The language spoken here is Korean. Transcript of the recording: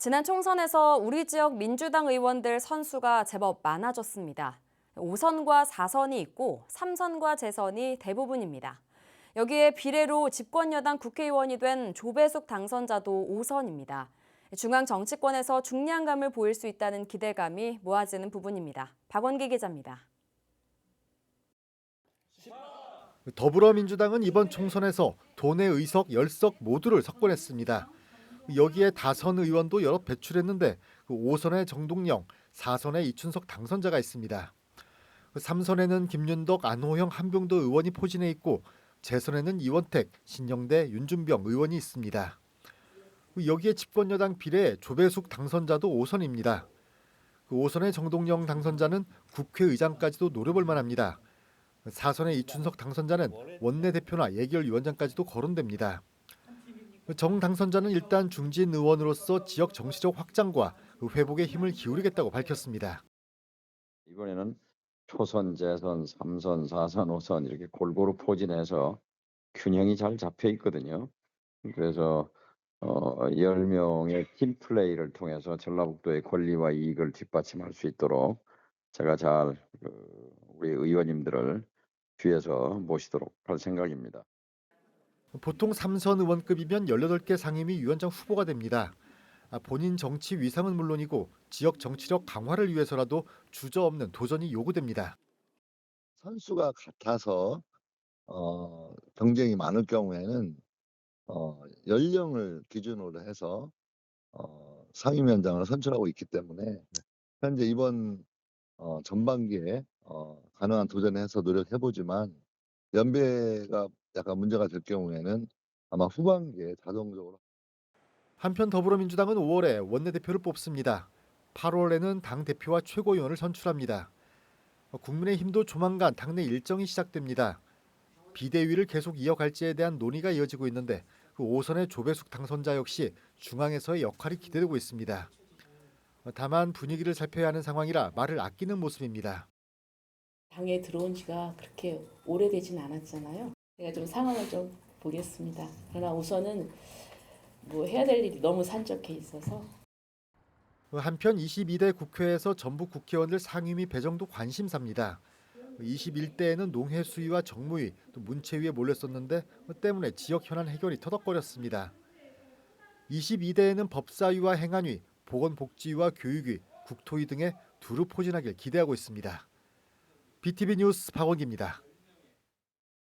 지난 총선에서 우리 지역 민주당 의원들 선수가 제법 많아졌습니다. 5선과 4선이 있고 3선과 재선이 대부분입니다. 여기에 비례로 집권여당 국회의원이 된 조배숙 당선자도 5선입니다. 중앙 정치권에서 중량감을 보일 수 있다는 기대감이 모아지는 부분입니다. 박원기 기자입니다. 더불어민주당은 이번 총선에서 도내 의석 10석 모두를 석권했습니다. 여기에 다선 의원도 여러 배출했는데 5선에 정동영, 4선에 이춘석 당선자가 있습니다. 3선에는 김윤덕, 안호영, 한병도 의원이 포진해 있고 재선에는 이원택, 신영대, 윤준병 의원이 있습니다. 여기에 집권여당 비례 조배숙 당선자도 5선입니다. 5선의 정동영 당선자는 국회의장까지도 노려볼 만합니다. 사선의 이춘석 당선자는 원내대표나 예결위원장까지도 거론됩니다. 정 당선자는 일단 중진 의원으로서 지역 정치적 확장과 회복에 힘을 기울이겠다고 밝혔습니다. 이번에는 초선, 재선, 삼선, 사선, 오선 이렇게 골고루 포진해서 균형이 잘 잡혀 있거든요. 그래서 어, 10명의 팀 플레이를 통해서 전라북도의 권리와 이익을 뒷받침할 수 있도록 제가 잘 그, 우리 의원님들을 뒤에서 모시도록 할 생각입니다. 보통 3선 의원급이면 18개 상임위 위원장 후보가 됩니다. 아, 본인 정치 위상은 물론이고 지역 정치력 강화를 위해서라도 주저없는 도전이 요구됩니다. 선수가 같아서 어, 경쟁이 많을 경우에는 어, 연령을 기준으로 해서 어, 상임위원장을 선출하고 있기 때문에 현재 이번 어, 전반기에 어, 가능한 도전해서 노력해보지만 연배가 약간 문제가 될 경우에는 아마 후반기에 자동적으로 한편 더불어민주당은 5월에 원내대표를 뽑습니다. 8월에는 당 대표와 최고위원을 선출합니다. 국민의힘도 조만간 당내 일정이 시작됩니다. 비대위를 계속 이어갈지에 대한 논의가 이어지고 있는데 그 5선의 조배숙 당선자 역시 중앙에서의 역할이 기대되고 있습니다. 다만 분위기를 살펴야 하는 상황이라 말을 아끼는 모습입니다. 당에 들어온 지가 그렇게 오래되진 않았잖아요. 제가 좀 상황을 좀 보겠습니다. 그러나 우선은 뭐 해야 될 일이 너무 산적해 있어서 한편 22대 국회에서 전북 국회의원들 상임위 배정도 관심사입니다. 21대에는 농해 수위와 정무위, 또 문체위에 몰렸었는데 때문에 지역 현안 해결이 터덕거렸습니다. 22대에는 법사위와 행안위, 보건복지위와 교육위, 국토위 등의 두루 포진하길 기대하고 있습니다. BTV 뉴스 박원기입니다.